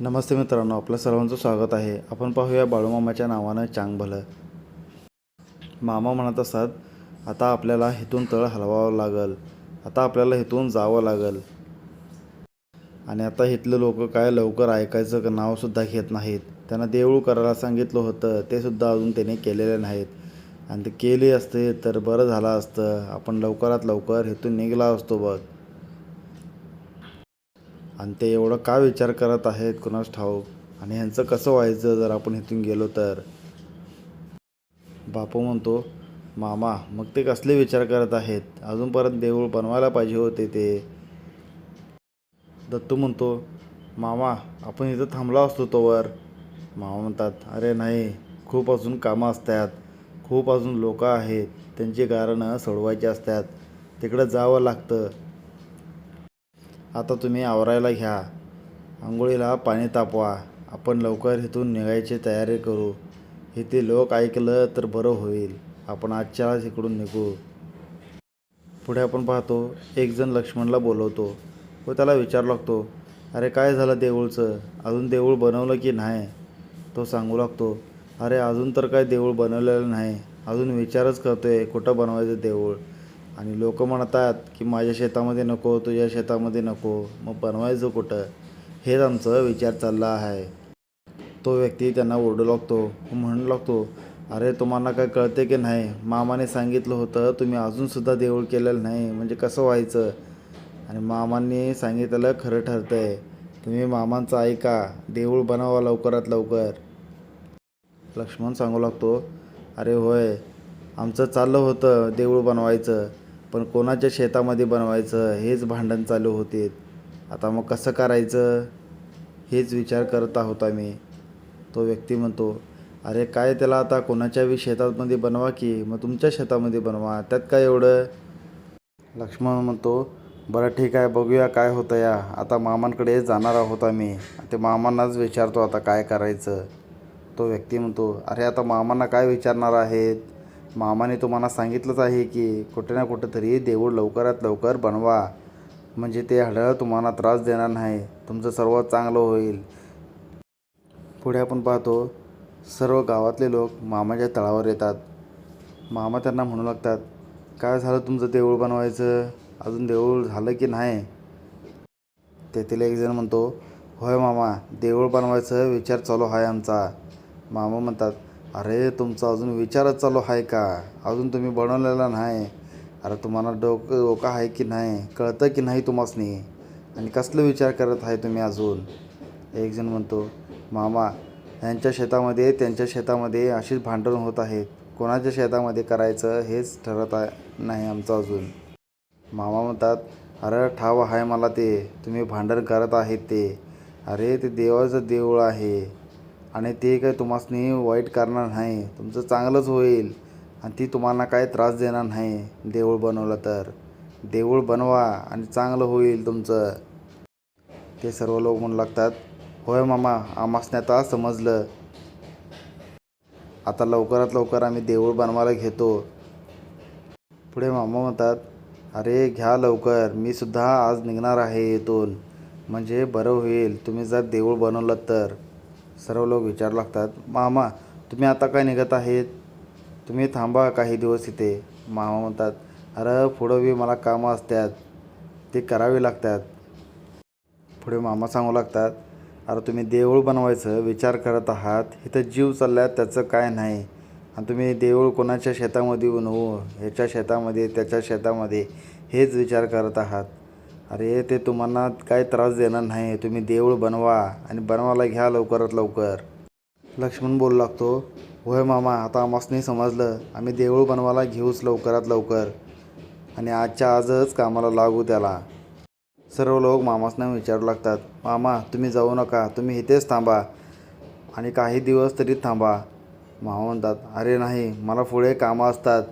नमस्ते मित्रांनो आपलं सर्वांचं स्वागत आहे. आपण पाहूया बाळूमामाच्या नावानं चांग भलं. मामा म्हणत असतात आता आपल्याला इथून तळ हलवावं लागल. आता आपल्याला इथून जावं लागल. आणि आता इथले लोक काय लवकर ऐकायचं का नावसुद्धा घेत नाहीत. त्यांना देऊळ करायला सांगितलं होतं ते सुद्धा अजून त्याने केलेले नाहीत. आणि ते केले असते तर बरं झालं असतं. आपण लवकरात लवकर इथून निघला असतो बघ. आणि ते एवढं का विचार करत आहेत कुणास ठाऊक? आणि ह्यांचं कसं व्हायचं जर आपण इथून गेलो तर? बापू म्हणतो मामा मग ते कसले विचार करत आहेत? अजूनपर्यंत देऊळ बनवायला पाहिजे होते ते. दत्तू म्हणतो मामा आपण इथं थांबलो असतो तोवर मामा म्हणतात अरे नाही खूप अजून कामं असतात. खूप अजून लोक आहेत. त्यांची कारणं सोडवायची असतात. तिकडं जावं लागतं. आता तुम्ही आवरायला घ्या. आंघोळीला पाणी तापवा. आपण लवकर इथून निघायची तयारी करू. इथे लोक ऐकलं तर बरं होईल. आपण आजच्या आज इकडून निघू. पुढे आपण पाहतो एकजण लक्ष्मणला बोलवतो व त्याला विचारू लागतो अरे काय झालं देऊळचं? अजून देऊळ बनवलं की नाही? तो सांगू लागतो अरे अजून तर काय देऊळ बनवलेलं नाही. अजून विचारच करतोय कुठं बनवायचं देऊळ? आणि लोक म्हणतात की माझ्या शेतामध्ये नको तुझ्या शेतामध्ये नको मग बनवायचं कुठं? हेच आमचं विचार चालला आहे. तो व्यक्ती त्यांना ओरडू लागतो म्हणू लागतो अरे तुम्हाला काय कळते की नाही? मामाने सांगितलं होतं तुम्ही अजूनसुद्धा देऊळ केलेलं नाही म्हणजे कसं व्हायचं? आणि मामांनी सांगितलेलं खरं ठरतं आहे तुम्ही मामांचं ऐका देऊळ बनवा लवकरात लवकर. लक्ष्मण सांगू लागतो अरे होय आमचं चाललं होतं देऊळ बनवायचं पण कोणाच्या शेतामध्ये बनवायचं हेच भांडण चालू होते. आता मग कसं करायचं? हेच विचार करत आहोत आम्ही. तो व्यक्ती म्हणतो अरे काय त्याला आता कोणाच्या बी शेतामध्ये बनवा की? मग तुमच्या शेतामध्ये बनवा. त्यात काय एवढं? लक्ष्मण म्हणतो बरं ठीक आहे बघूया काय होतं या. आता मामांकडे जाणार आहोत आम्ही. ते मामांनाच विचारतो आता काय करायचं. तो व्यक्ती म्हणतो अरे आता मामांना काय विचारणार आहेत? मामाने तुम्हाला सांगितलंच आहे की कुठे ना कुठंतरी देऊळ लवकरात लवकर बनवा. म्हणजे ते हळहळ तुम्हाला त्रास देणार नाही. तुमचं सर्व चांगलं होईल. पुढे आपण पाहतो सर्व गावातले लोक मामाच्या तळावर येतात. मामा त्यांना म्हणू लागतात काय झालं तुमचं देऊळ बनवायचं? अजून देऊळ झालं की नाही? तेथील एकजण म्हणतो होय मामा देऊळ बनवायचं विचार चालू आहे आमचा. मामा म्हणतात अरे तुमचा अजून विचारच चालू आहे का? अजून तुम्ही बनवलेला नाही. अरे तुम्हाला डोकं डोकं आहे की नाही? कळतं की नाही तुम्हासनी? आणि कसलं विचार करत आहे तुम्ही अजून? एक जण म्हणतो मामा यांच्या शेतामध्ये त्यांच्या शेतामध्ये अशीच भांडण होत आहेत. कोणाच्या शेतामध्ये करायचं हेच ठरत आहे नाही आमचं अजून. मामा म्हणतात अरे ठाव आहे मला ते. तुम्ही भांडण करत आहेत ते. अरे ते देवाचं देऊळ आहे. आणि ते काय तुम्हासनी वाईट करणार नाही. तुमचं चांगलंच होईल. आणि ती तुम्हाला काय त्रास देणार नाही. देऊळ बनवलं तर. देऊळ बनवा आणि चांगलं होईल तुमचं. ते सर्व लोक म्हणू लागतात होय मामा आम्हासने आता समजलं. आता लवकरात लवकर आम्ही देऊळ बनवायला घेतो. पुढे मामा म्हणतात अरे घ्या लवकर. मी सुद्धा आज निघणार आहे इथून. म्हणजे बरं होईल. तुम्ही जर देऊळ बनवलं तर. सर्व लोक विचारू लागतात मामा तुम्ही आता काय निघत आहेत? तुम्ही थांबा काही दिवस इथे. मामा म्हणतात अरे पुढं बी मला कामं असतात. ते करावी लागतात. पुढे मामा सांगू लागतात अरे तुम्ही देऊळ बनवायचं विचार करत आहात. इथं जीव चालल्यात त्याचं काय नाही. आणि तुम्ही देऊळ कोणाच्या शेतामध्ये बनवू? ह्याच्या शेतामध्ये त्याच्या शेतामध्ये. हेच विचार करत आहात. अरे ते तुम्हाला काय त्रास देणार नाही. तुम्ही देऊळ बनवा आणि बनवायला घ्या लवकरात लवकर. लक्ष्मण बोलू लागतो होय मामा आता आम्हासनी समजलं. आम्ही देऊळ बनवायला घेऊच लवकरात लवकर. आणि आजच्या आजच कामाला लागू त्याला. सर्व लोक मामासना विचारू लागतात मामा तुम्ही जाऊ नका. तुम्ही इथेच थांबा आणि काही दिवस तरी थांबा. मामा म्हणतात अरे नाही मला पुढे कामं असतात.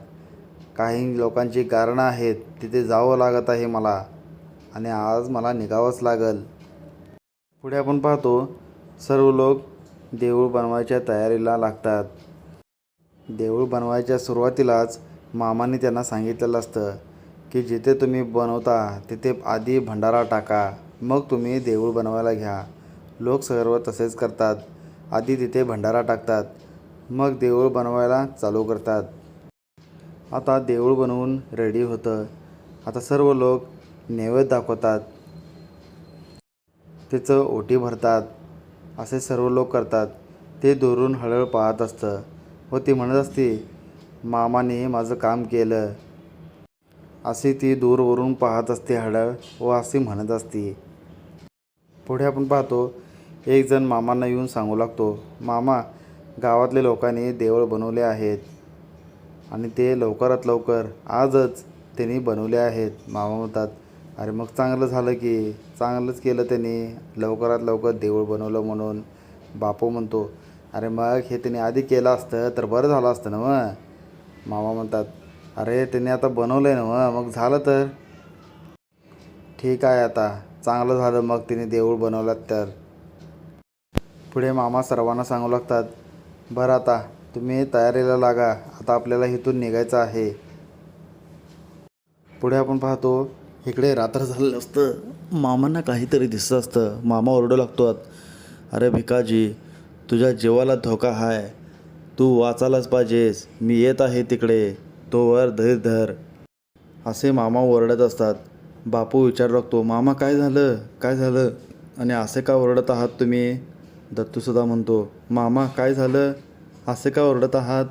काही लोकांची कारणं आहेत. तिथे जावं लागत आहे मला. आणि आज मला निघावंच लागल. पुढे आपण पाहतो सर्व लोक देऊळ बनवायच्या तयारीला लागतात. देऊळ बनवायच्या सुरुवातीलाच मामाने त्यांना सांगितलेलं असतं की जिथे तुम्ही बनवता तिथे आधी भंडारा टाका. मग तुम्ही देऊळ बनवायला घ्या. लोक सर्व तसेच करतात. आधी तिथे भंडारा टाकतात. मग देऊळ बनवायला चालू करतात. आता देऊळ बनवून रेडी होतं. आता सर्व लोक नैवेद्य दाखवतात. त्याचं ओटी भरतात. असे सर्व लोक करतात. ते दुरून हळहळ पाहत असतं व ती म्हणत असते मामाने माझं काम केलं. असे ती दूरवरून पाहत असते हळहळ व असे म्हणत असते. पुढे आपण पाहतो एक जण मामांना येऊन सांगू लागतो मामा गावातल्या लोकांनी देवळ बनवले आहेत आणि ते लवकरात लवकर आजच त्यांनी बनवले आहेत मामा म्हणतात. अरे मग चांगलं झालं की चांगलंच केलं त्याने. लवकरात लवकर देऊळ बनवलं म्हणून. बापू म्हणतो अरे मग हे त्याने आधी केलं असतं तर बरं झालं असतं ना मग. मामा म्हणतात अरे त्याने आता बनवलं आहे ना मग झालं तर? ठीक आहे आता चांगलं झालं मग तिने देऊळ बनवलं तर. पुढे मामा सर्वांना सांगू लागतात बरं आता तुम्ही तयारीला लागा आता आपल्याला इथून निघायचं आहे. पुढे आपण पाहतो इकडे रात्र झालेलं असतं. मामांना काहीतरी दिसत असतं. मामा ओरडू लागतो अरे भिकाजी तुझ्या जीवाला धोका आहे तू वाचायलाच पाहिजेस. मी येत आहे तिकडे. तो वर धैर्य धर. असे मामा ओरडत असतात. बापू विचारू लागतो मामा काय झालं? काय झालं? आणि असे का ओरडत आहात तुम्ही? दत्तूसुद्धा म्हणतो मामा काय झालं? असे का ओरडत आहात?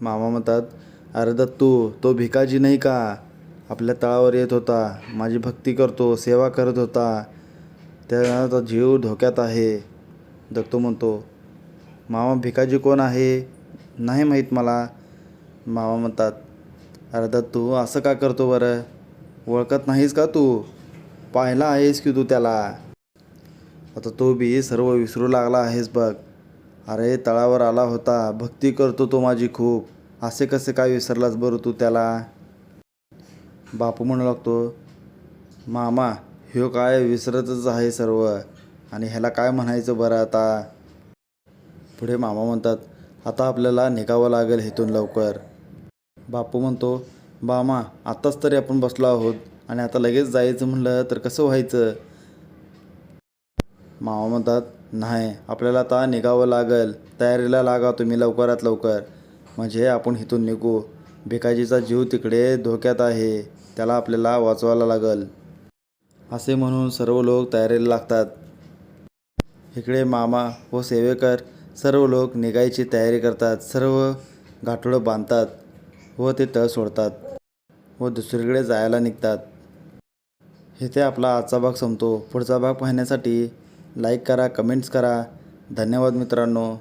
मामा म्हणतात अरे दत्तू तो भिकाजी नाही का? आपल्या तळावर येत होता. माझी भक्ती करतो सेवा करत होता. त्याचा जीव धोक्यात आहे. दत्तो म्हणतो मामा भिकाजी कोण आहे? नाही माहीत मला. मामा म्हणतात अरे दत्तू असं का करतो बरं? ओळखत नाहीस का तू? पाहिला आहेस की तू त्याला? आता तो बी सर्व विसरू लागला आहेस बघ. अरे तळावर आला होता. भक्ती करतो तो माझी खूप. असे कसे काय विसरलास बरं तू त्याला? बापू म्हणू लागतो मामा ह्यो काय विसरतच आहे सर्व. आणि ह्याला काय म्हणायचं बरं आता? पुढे मामा म्हणतात आता आपल्याला निघावं लागेल इथून लवकर. बापू म्हणतो मामा आत्ताच तरी आपण बसलो आहोत आणि आता लगेच जायचं म्हणलं तर कसं व्हायचं? मामा म्हणतात नाही आपल्याला आता निघावं लागेल. तयारीला लागा तुम्ही लवकरात लवकर. म्हणजे आपण इथून निघू. भिकाजीचा जीव तिकडे धोक्यात आहे त्याला आपल्याला वाचवायला लागल. असे म्हणून सर्व लोक तयारीला लागतात. इकडे मामा व सेवेकर सर्व लोक निघायची तयारी करतात. सर्व घाटोळं बांधतात व ते तळ सोडतात व दुसरीकडे जायला निघतात. इथे आपला आजचा भाग संपतो. पुढचा भाग पाहण्यासाठी लाईक करा कमेंट्स करा. धन्यवाद मित्रांनो.